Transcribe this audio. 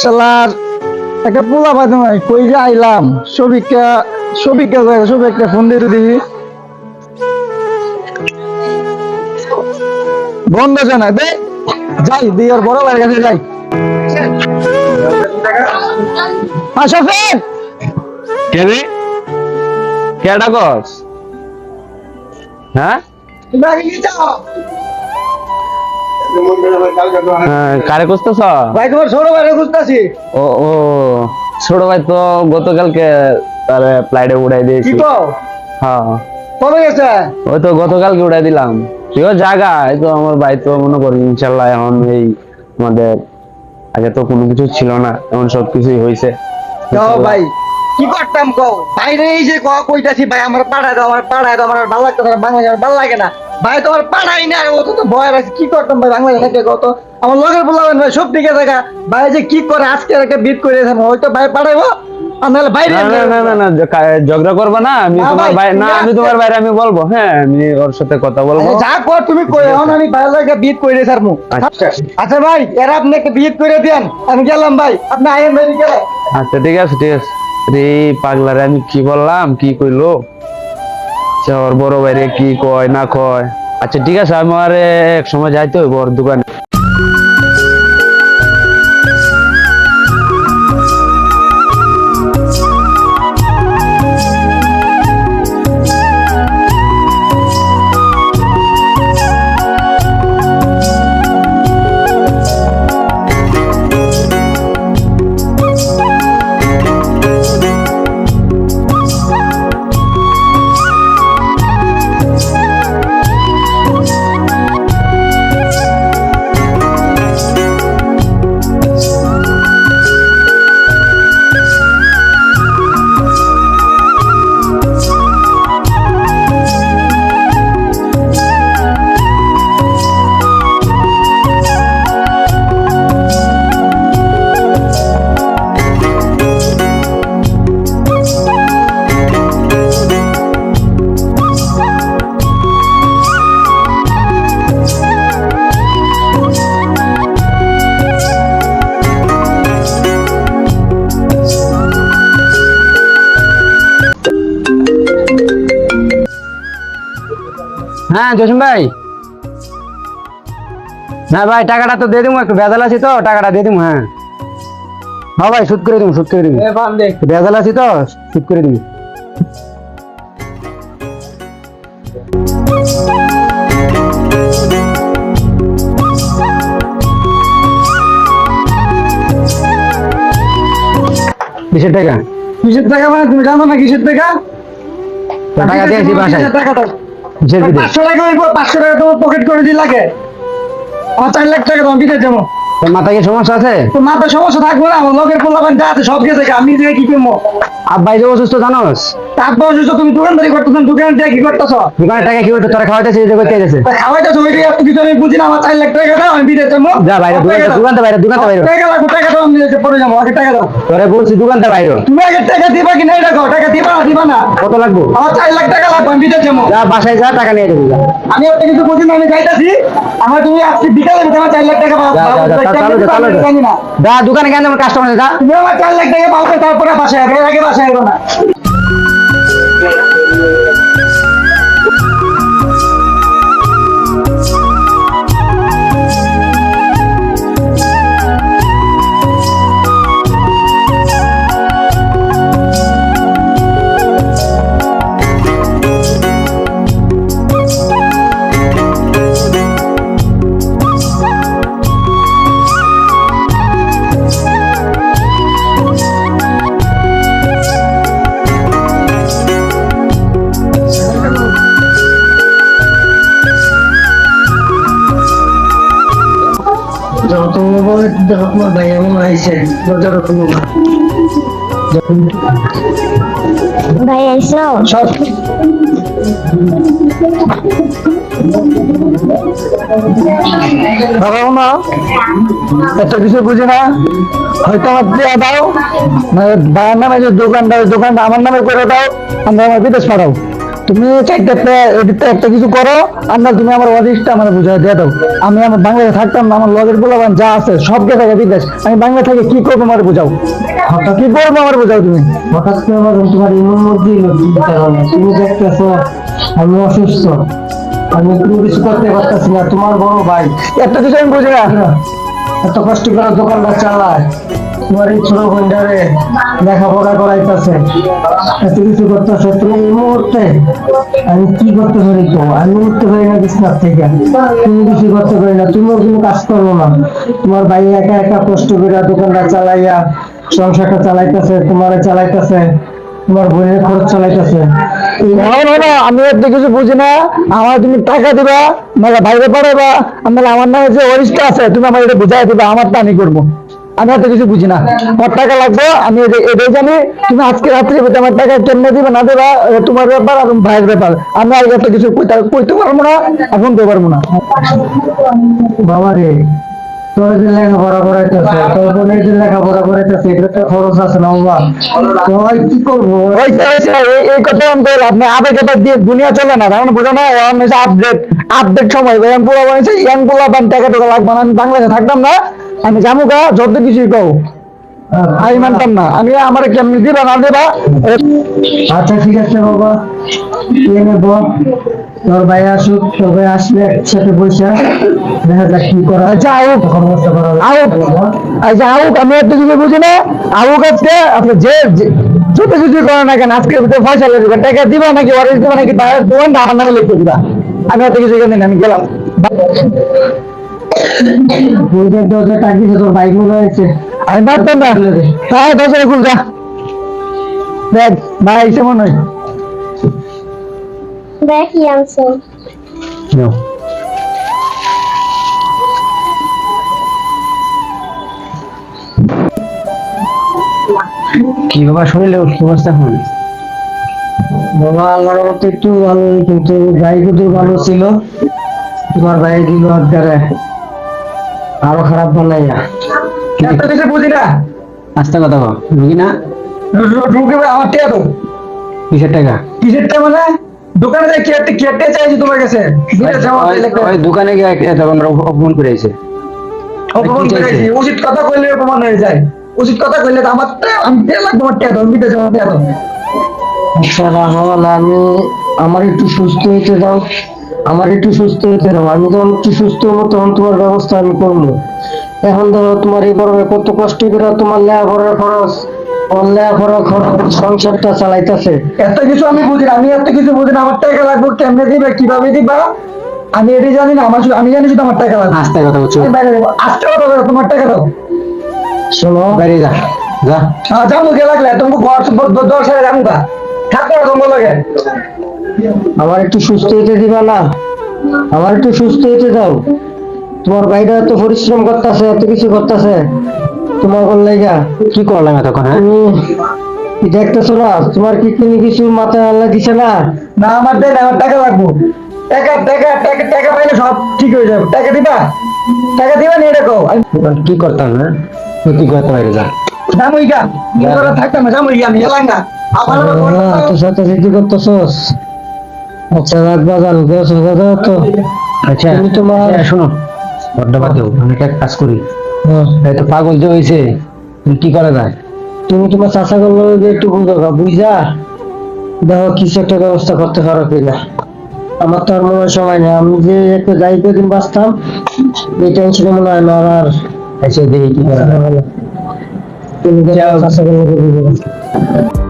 শালার একটা পোলা পাইতে নাই কই যে আইলাম? সবিকা সবিকা যায় সবি একটা ফোন দিয়ে দিবি বন্ধ জানা দে যাই দি ওর বড় ভাইয়ের কাছে যাই। আশাফের কে রে? কে ডাকস? হ্যাঁ? হ্যাঁ, কারে খুঁজতেছ? ভাই তোমার ছোট খুঁজতেছি। ও ও ছোট ভাই তো গতকালকে তার ফ্লাইটে উড়াই কি দিয়েছি হ্যাঁ। কবে গেছে? ওই তো গতকালকে উড়াই দিলাম। তুইও জায়গা এই তো আমার ভাই তো মনে করি ইনশাল্লাহ এখন এই আমাদের আগে তো কোনো কিছু ছিল না এখন সব কিছুই হয়েছে ভাই কি করতাম কও? বাইরে এই যে কইতাছি ভাই আমার পাড়ায় দাও আমার পাড়ায় দাও আমার ভালো লাগতেছে না বাংলাদেশ ভালো লাগে না। ভাই তোমার পাড়াই না ও তো তো ভয় আছে কি করতাম ভাই বাংলাদেশ থেকে কত? আমার লগের বললাম ভাই সব দিকে দেখা ভাই যে কি করে আজকে একটা বিট করে হয়তো ভাই বাইরে না না না না না ঝগড়া করবে না আমি তোমার ভাই, ভাই না তুমি আমি তোমার বাইরে আমি বলব হ্যাঁ আমি ওর সাথে কথা বলব। আচ্ছা, যা কর তুমি কই এখন আমি বাইরে একটা বিট করে মু। আচ্ছা। আচ্ছা ভাই এরা আপনি একটা বিট করে দেন আমি গেলাম ভাই আপনি আইন ভাই আচ্ছা ঠিক আছে ঠিক আছে। রে পাগলারে আমি কি বললাম কি কইলো? আচ্ছা, ওর বড় বাইরে কি কয় না কয়? আচ্ছা ঠিক আছে আমার এক সময় যাইতে হইব ওর দোকানে। হ্যাঁ জসিম ভাই। না ভাই টাকাটা তো দিয়ে দিব একটু ভেজাল আছি তো টাকাটা দিয়ে দিব হ্যাঁ। হ্যাঁ ভাই সুদ করে দিব সুদ করে দিব ভেজাল আছি তো সুদ করে দিব বিশের টাকা? কিসের টাকা মানে তুমি জানো না কিসের টাকা? টাকা দিয়েছি বাসায় টাকা? দাও কিসের পাঁচশো টাকা পাঁচশো টাকা তোমার পকেট করে দিয়ে লাগে। চার লাখ টাকা তোমার বিদেশ যাব তোর কি সমস্যা আছে? তো সমস্যা থাকবে না আমার লোকের পোলাপান যা আছে সব গেছে আমি থেকে কি করব? আব্বাই যে অসুস্থ জানোস? তারপর অসুস্থ তুমি দোকানদারি করতেছ দোকান দিয়ে কি করতেছ? দোকানের টাকা কি করতে তোরা খাওয়াইতেছিস যে করতে গেছে। খাওয়াইতেছ ওইটাই এত কিছু আমি বুঝি না আমার চার লাখ টাকা দাও আমি বিদেশ যাব। যা বাইরে দোকানটা দোকানটা বাইরে দোকানটা বাইরে। টাকা লাগবে টাকা দাও আমি বিদেশে পড়ে যাব আগে টাকা দাও। তোরে বলছি দোকানটা বাইরে। তুমি আগে টাকা দিবা কি নাই রাখো টাকা দিবা না দিবা না। কত লাগবো? আমার চার লাখ টাকা লাগবে আমি বিদেশ যাব। যা বাসায় যা টাকা নিয়ে যাবি আমি একটা কিছু বুঝি না আমি যাইতাছি। আমার তুমি আজকে বিকালে আমার চার লাখ টাকা দোকানে কেন কাস্টমার দা চার লাখ টাকা পাও তারপরে বাসায় এর আগে বাসায় না। যত ভাই এমন আইসে দরজা খুলবো না ভাই আইসো এত কিছু বুঝি না হয়তো আমার দিয়ে দাও ভাইয়ের নামে যে দোকানটা দোকানটা আমার নামে করে দাও আমরা আমার বিদেশ পাঠাও তুমি চারটা পে- এদিকটা একটা কিছু করো আর না তুমি আমার অফিসটা আমার বুঝাই দিয়ে দাও। আমি আমার বাংলাদেশে থাকতাম না আমার লগের বলবান যা আছে সব গে থাকে বিদেশ। আমি বাংলা থেকে কি করব আমার বুঝাও। কি করব আমার বুঝাও তুমি? হঠাৎ করে আমার তোমার ইমন মধ্যে তুমি দেখতেছো আমি অসুস্থ। আমি কোনো কিছু করতে পারতেছি না। তোমার বড় ভাই। একটা কিছু আমি বুঝি না। এত কষ্ট করে দোকানটা চালায়। তোমার ছোট লেখাপড়া করাইতেছে। এত কিছু করতেছে তুমি এই মুহূর্তে। আমি কি করতে পারি তো আমি উঠতে পারি না থেকে। তুমি কিছু করতে পারি না। তুমিও কোনো কাজ না। তোমার ভাই একা একা কষ্ট করে দোকানটা চালাইয়া, সংসারটা চালাইতেছে, তোমারে চালাইতেছে, তোমার বোনের খরচ চালাইতেছে। আমি একটা কিছু বুঝি না। আমার তুমি টাকা দিবা নাহলে বাইরে পাঠাবা নাহলে আমার নামে যে অরিষ্টা আছে, তুমি আমার এটা বুঝাই দিবা, আমার আমারটা আমি করব। আমি এত কিছু বুঝি না। আমার টাকা লাগবে, আমি এটাই জানি। তুমি আজকে রাত্রে আমার টাকা কেমনে দিবে না দেবা তোমার ব্যাপার আর ভাইয়ের ব্যাপার। আমি আর এত কিছু কইতে পারব না, এখন তো পারব না। বাবা রে বাংলাদেশে থাকতাম না। আমি জামু গা যত কিছুই কও। আমি মানতাম না। আমি আমার কেমনি দিবা না দিবা আচ্ছা ঠিক আছে বাবা। নেব তোর ভাই আসুক তোর ভাই আসলে একসাথে বসে দেখা যাক কি করা। আচ্ছা আউক। আউক আচ্ছা আউক আমি এত কিছু বুঝি না। আউক আজকে আপনি যে যত কিছু করে না কেন আজকে লাগবে টাকা দিবা নাকি ওয়ারেন্ট দিবা নাকি আমার নামে লিখে দিবা। আমি এত কিছু জানি না আমি গেলাম। বইটার দরজা টাকিছে তোর বাইক মনে হয়েছে আমি পারতাম না। হ্যাঁ খুল যা। দেখ ভাই এসে মনে হয়। দেখি আনছো। কি বাবা শরীরে অবস্থা এখন? বাবা আল্লাহর মতো একটু ভালো কিন্তু গাই দুটো ভালো ছিল। তোমার ভাই দিল আজকারে আরও খারাপ বানাইয়া এত কিছু বুঝি না। আস্তে কথা কও রুগী না? ঢুকে আমার তো কিসের টাকা? কিসের টা মানে? দোকানে যাই কেটে কেটে চাইছি তোমার কাছে। ওই- দোকানে গিয়ে এত আমরা অপমান করে আইছে। অপমান কি চাইছে? উচিত কথা কইলে অপমান হয়ে যায়। উচিত কথা কইলে আমার আমি টিয়া লাগবে আমার টিয়া তো আমি বিদেশে আমার টিয়া তো আচ্ছা রাহুল আমি আমার একটু সুস্থ হইতে দাও। আমার একটু সুস্থ হইতে দাও। আমি যখন একটু সুস্থ হব তখন তোমার ব্যবস্থা আমি করব। এখন ধরো তোমার এই ভাই কত কষ্ট করে তোমার লেখাপড়ার খরচ। সংসারটা চালাইতেছে। এত কিছু আমি বুঝি আমি এত কিছু বুঝি না আমার টাকা লাগবে কেমনে দিবে কীভাবে দিবা? আমি এটাই জানি না আমার আমি জানি শুধু আমার টাকা লাগবে। আস্তে কথা বলছো। আমি। আজকে কথা বলো, তোমার টাকা দাও। শোনো। বাইরে যা যা। হ্যাঁ যাব কে লাগলে তুমি ঘর দশ হাজার যাব গা থাকো তোমার লাগে। আমার একটু সুস্থ হইতে দিবা না? আমার একটু সুস্থ হইতে দাও। তোমার বাইরে এত পরিশ্রম করতেছে এত কিছু করতেছে। তোমার কোন লাইগা? কি করলাম তখন হ্যাঁ? কি দেখতেছো না? তোমার কি কোনো কিছু মাথায় আল্লাহ দিছে না? না আমার দেন আমার টাকা লাগবো। টাকা টাকা টাকা টাকা পাইলে সব ঠিক হয়ে যাবে। টাকা দিবা? টাকা দিবা না এটা কি করতাম হ্যাঁ? তুই কি করতে বাইরে যা। যাব ইগা কি করে থাকতাম না যাব ইগা আমি এলাম না। আমার সাথে করতেছস? আচ্ছা রাত বাজান গেছো দাদা তো। আচ্ছা তুমি তোমার- আচ্ছা, শোনো বড্ড বাদ আমি একটা কাজ করি। হ্যাঁ, এই তো পাগল যে হয়েছে তুমি কি করা যায়? তুমি তোমার চাষা করল একটু বুঝো বুঝা দেখো কিছু একটা ব্যবস্থা করতে পারো কিনা আমার তো আর মনে হয় সময় নেই আমি যে একটা যাই দিন বাঁচতাম এই টেনশনে মনে হয় না আর এসে দেখি কি করা তুমি চাষা করল